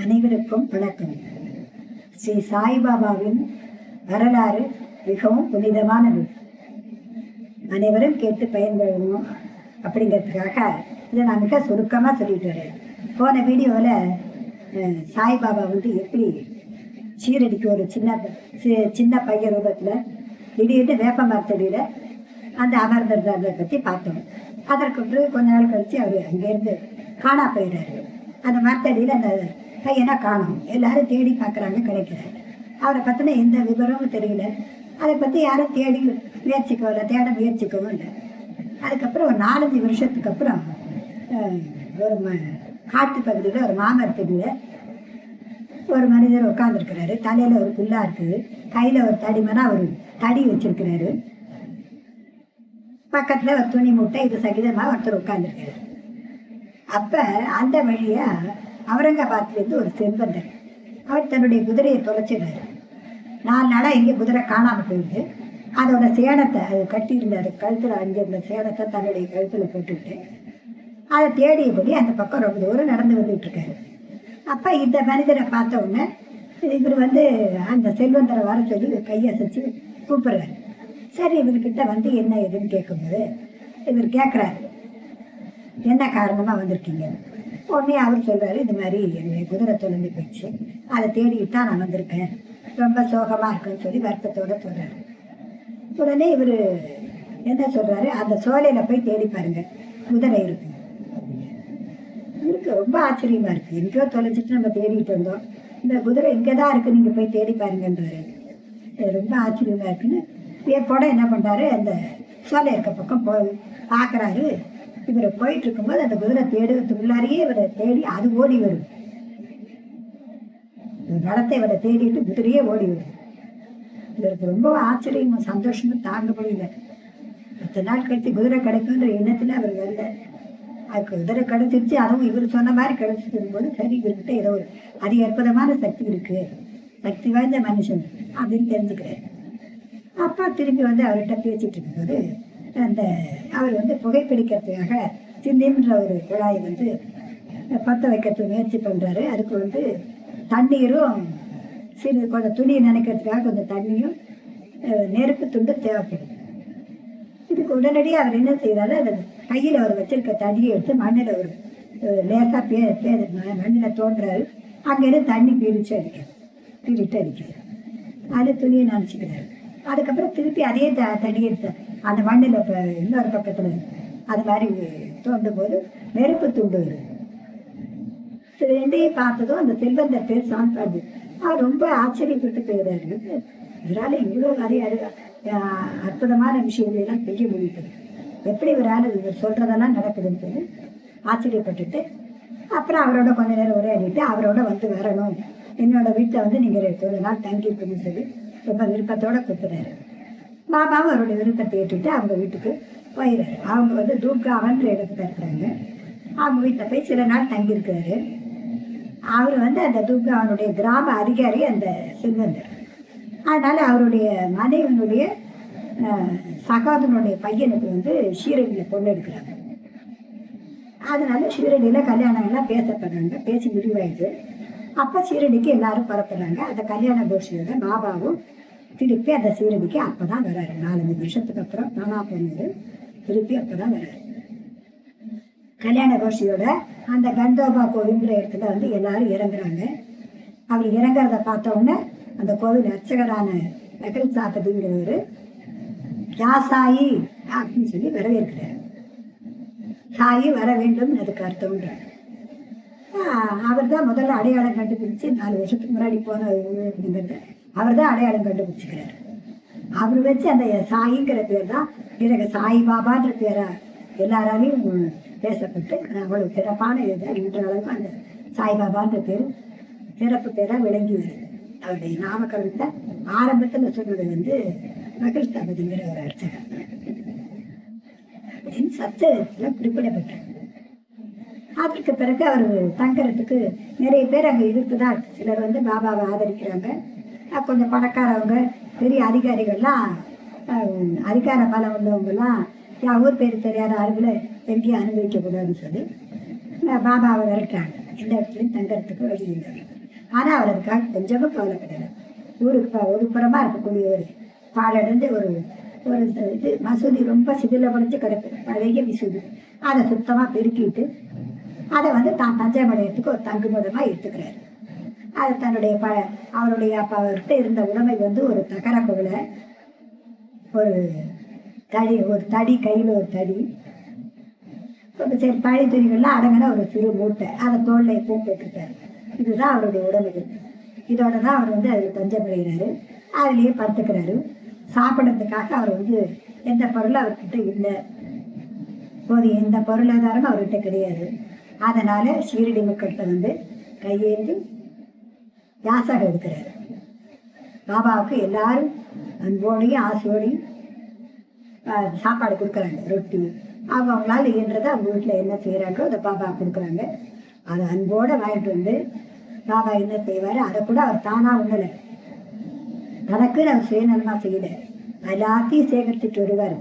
அனைவருக்கும் வணக்கம். ஸ்ரீ சாய்பாபாவின் வரலாறு மிகவும் புனிதமானது. அனைவரும் கேட்டு பயன்பெறணும் அப்படிங்கிறதுக்காக இதை நான் மிக சுருக்கமாக சொல்லிட்டு வரேன். போன வீடியோவில் சாய்பாபா வந்து எப்படி சீரடிக்கு ஒரு சின்ன சின்ன பையன் ரூபத்தில் திடீர்னு வேப்ப மரத்தடியில் அந்த அமர்ந்திருந்ததை பற்றி பார்த்தோம். அதற்கு கொஞ்ச நாள் கழித்து அவர் அங்கேருந்து காணா போயிடுறாரு அந்த மரத்தடியில் அந்த பையனை காணும்? எல்லாரும் தேடி பார்க்குறாங்க கிடைக்கல. அவரை பற்றின எந்த விவரமும் தெரியல. அதை பற்றி யாரும் தேடி முயற்சிக்கவும் இல்லை தேட முயற்சிக்கவும் இல்லை. அதுக்கப்புறம் ஒரு நாலஞ்சு வருஷத்துக்கு அப்புறம் ஒரு ம காட்டு பகுதியில் ஒரு மாமரத்தடியில் ஒரு மனிதர் உட்காந்துருக்கிறாரு தலையில் ஒரு புல்லா இருக்குது கையில் ஒரு தடிமனா ஒரு தடி வச்சிருக்கிறாரு. பக்கத்தில் ஒரு துணி மூட்டை இது சகிதமாக ஒருத்தர் உட்காந்துருக்காரு அப்போ அந்த வழியாக அவுரங்காபாத்லேருந்து ஒரு செல்வந்தர் அவர் தன்னுடைய குதிரையை தொலைச்சிடுறாரு நாலு நாளாக இங்கே குதிரை காணாமல் போயிடுது. அதோட சேணத்தை அது கட்டியிருந்தார். கழுத்தில் அங்கிருந்த சேணத்தை தன்னுடைய கழுத்தில் போட்டுவிட்டு அதை தேடியபடி அந்த பக்கம் ரொம்ப தூரம் நடந்து வந்துட்டுருக்காரு அப்போ இந்த மனிதரை பார்த்த உடனே இவர் வந்து அந்த செல்வந்தரை வர சொல்லி கையை செஞ்சு கூப்பிடுறாரு. சரி இவர்கிட்ட வந்து என்ன ஏதுன்னு கேட்கும்போது இவர் கேட்குறாரு. என்ன காரணமாக வந்திருக்கீங்க? உடனே அவர் சொல்கிறாரு இந்த மாதிரி என்னுடைய குதிரை தொலைஞ்சு போயிடுச்சு அதை தேடிக்கிட்டு தான் நான் வந்திருக்கேன். ரொம்ப சோகமாக இருக்குன்னு சொல்லி வருத்தத்தோட சொல்கிறாரு உடனே இவர் என்ன சொல்கிறாரு அந்த சோலையில் போய் தேடி பாருங்க. குதிரை இருக்கு. இருக்கு ரொம்ப ஆச்சரியமாக இருக்குது எங்கேயோ தொலைச்சிட்டு நம்ம தேடிட்டு வந்தோம். இந்த குதிரை இங்கே தான் இருக்குது நீங்கள் போய் தேடி பாருங்கன்றாரு. ரொம்ப ஆச்சரியமாக இருக்குன்னு. வியப்போட என்ன பண்ணுறாரு அந்த சோலை இருக்க பக்கம் போய் பார்க்குறாரு இவர் போயிட்டு இருக்கும்போது அந்த குதிரை தேடுறதுக்குள்ளாரையே இவரை தேடி அது ஓடி வரும். நடத்தை இவரை தேடிட்டு குதிரையே ஓடி வரும். இவருக்கு ரொம்ப ஆச்சரியமும் சந்தோஷமும் தாங்க முடியல. பத்து நாள் கழித்து குதிரை கிடைக்குன்ற எண்ணத்தில் அவர் வரல. அதுக்கு குதிரை கிடைச்சிருச்சு அதுவும் இவர் சொன்ன மாதிரி கிடைச்சிருக்கும் போது சரி இவர்கிட்ட ஏதோ ஒரு அதி அற்புதமான சக்தி இருக்கு. சக்தி வாய்ந்த மனுஷன் அப்படின்னு தெரிஞ்சுக்கிறார். அப்பா திரும்பி வந்து அவர்கிட்ட பேசிட்டு இருக்கும்போது அந்த அவர் வந்து புகைப்பிடிக்கிறதுக்காக சிந்தின்ற ஒரு குழாயை வந்து பற்ற வைக்கிறதுக்கு முயற்சி பண்ணுறாரு அதுக்கு வந்து தண்ணீரும் சிறு கொஞ்சம் துணியை நினைக்கிறதுக்காக கொஞ்சம் தண்ணியும் நெருப்பு துண்டு தேவைப்படும். இதுக்கு உடனடியாக அவர் என்ன செய்கிறாரு அந்த கையில் அவர் வச்சிருக்க தண்ணியை எடுத்து மண்ணில் ஒரு லேசாக பே பே மண்ணில் தோன்றாரு அங்கேருந்து தண்ணி பிரித்து அடிக்கிறார். பிரிட்டு அடிக்கிறார். அது துணியை நினச்சிக்கிறாரு. அதுக்கப்புறம் திருப்பி அதே த தண்ணி எடுத்தார். அந்த மண்ணில் இப்போ இன்னொரு பக்கத்தில் அது மாதிரி தோண்டும் போது நெருப்பு துண்டு வருது இது ரெண்டையும் பார்த்ததும் அந்த செல்வந்த பேர் சாம்பாடு அவர் ரொம்ப ஆச்சரியப்பட்டு போயிடாரு இவரால் இவ்வளோ நிறைய அற்புதமான விஷயங்களெல்லாம் செய்ய முடியுது. எப்படி இவரால் இவர் சொல்கிறதெல்லாம் நடக்குதுன்னு சொல்லி ஆச்சரியப்பட்டுட்டு அப்புறம் அவரோட கொஞ்ச நேரம் உரையாடிட்டு அவரோட வந்து வரணும். என்னோட வீட்டில் வந்து நீங்கள் கொஞ்ச நாள் தங்கியிருக்கணும்னு சொல்லி ரொம்ப விருப்பத்தோடு கூப்பிட்றாரு. பாபாவும் அவருடைய விருப்பத்தை ஏற்றுட்டு அவங்க வீட்டுக்கு போயிடுறாரு. அவங்க வந்து தூப்காவன்ற இடத்துல இருக்கிறாங்க. அவங்க வீட்டில் போய் சில நாள் தங்கியிருக்கிறாரு. அவர் வந்து அந்த தூப்காவனுடைய கிராம அதிகாரி அந்த செல்வந்தர் அதனால் அவருடைய மனைவனுடைய சகோதரனுடைய பையனுக்கு வந்து ஷீரடியில் பொண்ணு எடுக்கிறாங்க. அதனால ஷீரடியில் கல்யாணம் எல்லாம் பேசப்படுறாங்க. பேசி முடிவாயிடுது. அப்போ ஷீரடிக்கு எல்லாரும் புறப்படுறாங்க. அந்த கல்யாண கோஷ்டியோட பாபாவும் திருப்பி அந்த சீரடிக்கு அப்போ தான் வராரு. நாலஞ்சு வருஷத்துக்கு அப்புறம் நானா போனது திருப்பி அப்போ தான் வராரு. கல்யாண கோஷியோட அந்த கந்தோபா கோவில்ங்கிற இடத்துல வந்து எல்லாரும் இறங்குறாங்க. அவர் இறங்குறத பார்த்த உடனே அந்த கோவில் அர்ச்சகரான நகல் சாத்ததுங்கிறவர் யாசாயி அப்படின்னு சொல்லி வரவேற்கிறார். சாயி வர வேண்டும் அதுக்கு அர்த்தம்ன்றார் அவர் தான் முதல்ல அடையாளம் கண்டுபிடிச்சு நாலு வருஷத்துக்கு முன்னாடி போன அப்படிங்கிறத அவர் தான் அடையாளம் கண்டுபிடிச்சிக்கிறார். அவர் வச்சு அந்த சாயிங்கிற பேர் தான் எனக்கு சாய் பாபான்ற பேரா எல்லாராலையும் பேசப்பட்டு அவ்வளவு சிறப்பான இதை இன்றளவு அந்த சாய்பாபான்ற பேர் சிறப்பு பேராக விளங்கி வருது. அவருடைய நாமக்கல்ல ஆரம்பத்தில் சொன்னது வந்து மகிழ் தகுதிங்கிற ஒரு அர்ச்சகர். அப்படின்னு சத்திரத்தில் குறிப்பிடப்பட்டார் அதற்கு பிறகு அவர் தங்கறதுக்கு நிறைய பேர் அங்கே இருக்குதான் சிலர் வந்து பாபாவை ஆதரிக்கிறாங்க. கொஞ்சம் பணக்காரவங்க பெரிய அதிகாரிகள்லாம் அதிகார பலம் உள்ளவங்கெல்லாம் யா ஊர் பேர் தெரியாத ஆளுகளை எங்கேயும் அனுபவிக்கக்கூடாதுன்னு சொல்லி பாபாவை விரட்டாங்க எந்த இடத்துலையும் தங்கறதுக்கு வழி இல்லை. ஆனால் அவர் அதுக்காக கொஞ்சமும் கவலைப்படலை. ஊருக்கு ஒரு புறமாக இருக்கக்கூடிய ஒரு பாழடைஞ்ச ஒரு ஒரு இது மசூதி ரொம்ப சிதிலமடைஞ்சு கிடக்கு. பழைய மசூதி அதை சுத்தமாக பெருக்கிட்டு அதை வந்து தான் தஞ்சைமடையத்துக்கு ஒரு தங்குமிடமாக எடுத்துக்கிறாரு. அது தன்னுடைய ப அவருடைய அப்போ அவர்கிட்ட இருந்த உடைமை வந்து ஒரு தகர குவளை ஒரு தடி ஒரு தடி கையில் ஒரு தடி. ஒரு சரி பழைய துணிகள்லாம் அடங்கின ஒரு சிறு மூட்டை. அதை தோளில் பூ போட்டிருக்காரு இதுதான் அவருடைய உடமைகள் இதோட தான் அவர் வந்து அதில் தஞ்சமடைகிறாரு அதுலேயே படுத்துக்கிறாரு. சாப்பிட்றதுக்காக அவர் வந்து எந்த பொருளும் அவர்கிட்ட இல்லை. போது எந்த பொருளாதாரமும் அவர்கிட்ட கிடையாது. அதனால் ஷீரடி மக்கள்கிட்ட வந்து கையேந்தி யாசகம் எடுக்கிறாரு பாபாவுக்கு எல்லாரும் அன்போடையும் ஆசையோடையும் சாப்பாடு கொடுக்குறாங்க ரொட்டி. அவங்களால இயன்றதை அவங்க வீட்டில் என்ன செய்கிறாங்களோ அதை பாபா கொடுக்குறாங்க. அதை அன்போடு வாங்கிட்டு வந்து பாபா என்ன செய்வார்? அதை கூட அவர் தானாக உண்ணலை. தனக்குன்னு அவர் சுயநலமாக செய்யல. எல்லாத்தையும் சேகரிச்சுட்டு வருவார்.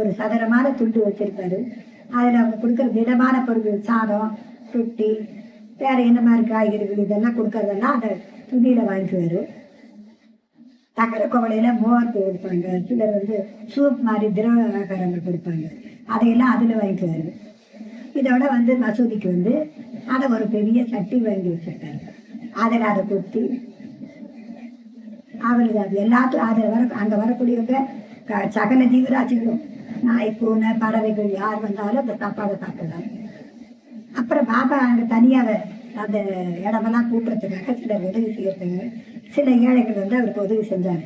ஒரு சதுரமான துண்டு வச்சிருப்பாரு. அதில் அவங்க கொடுக்குற திடமான பொருட்கள் சாதம் ரொட்டி வேறு என்ன மாதிரி காய்கறிகள் இதெல்லாம் கொடுக்கறதெல்லாம் அதை துணியில் வாங்கிக்குவார். தகர குவளையில் மோர் கொடுப்பாங்க சிலர் வந்து சூப் மாதிரி திரவ ஆகாரங்கள் கொடுப்பாங்க அதையெல்லாம் அதில் வாங்கிக்குவார். இதோட வந்து மசூதிக்கு வந்து அதை ஒரு பெரிய சட்டி வாங்கி வச்சிருக்காரு. அதில் அதை கொத்தி அவளுக்கு அது எல்லாத்தையும் அதில் வர அங்கே வரக்கூடியவங்க க- சகல ஜீவராசிகளும் நாய் பூனை பறவைகள் யார் வந்தாலும் அந்த சாப்பாடை சாப்பிடலாம். அப்புறம் பாபா அங்கே தனியாக அந்த இடமெல்லாம் கூட்டுறதுக்காக சிலர் உதவி செய்யறதுக்கு சில ஏழைகள் வந்து அவருக்கு உதவி செஞ்சாங்க.